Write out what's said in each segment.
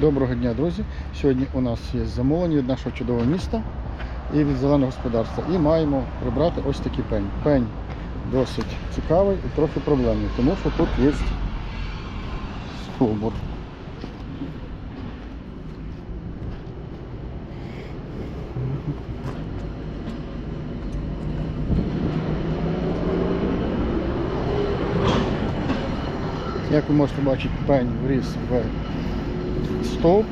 Доброго дня, друзі! Сьогодні у нас є замовлення від нашого чудового міста і від зеленого господарства. І маємо прибрати ось такий пень. Пень досить цікавий і трохи проблемний, тому що тут є стовбур. Як ви можете бачити, пень вріс в стовп.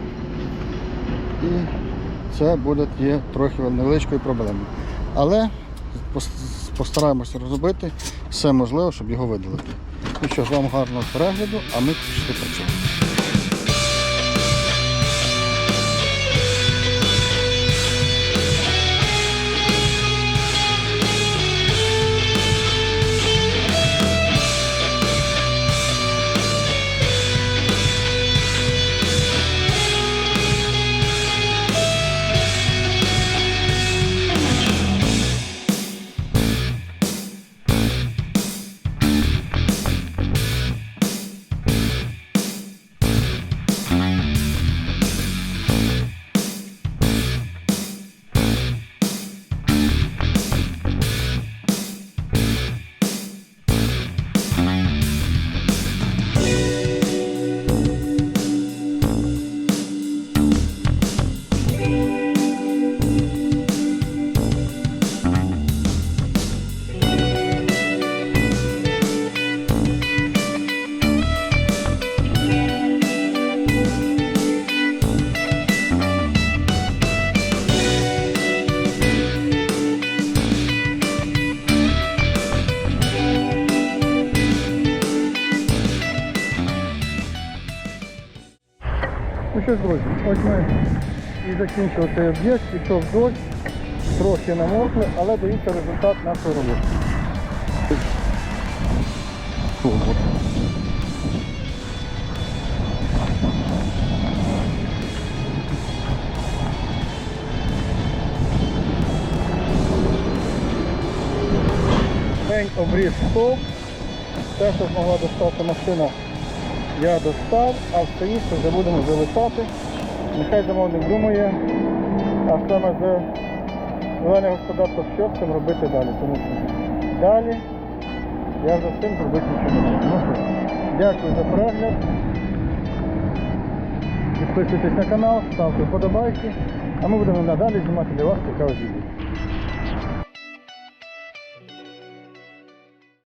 І це буде є трохи невеличкою проблемою. Але постараємося розробити все можливе, щоб його видалити. Ну що вам гарного перегляду, а ми пішли працювати. Ну що ж, друзі, ось ми і закінчили цей об'єкт, пішов дощ, трохи намокли, але дивіться результат нашої роботи. День обріз стовп. Те, що змогла достати машина, я достав, а інше вже будемо залишати. Нехай замовник думає, а саме з зелене господарство, що з цим робити далі. Тому що далі я за цим зробити нічого не можу. Ну дякую за перегляд. Підписуйтесь на канал, ставте вподобайки, а ми будемо надалі знімати для вас цікаві відео.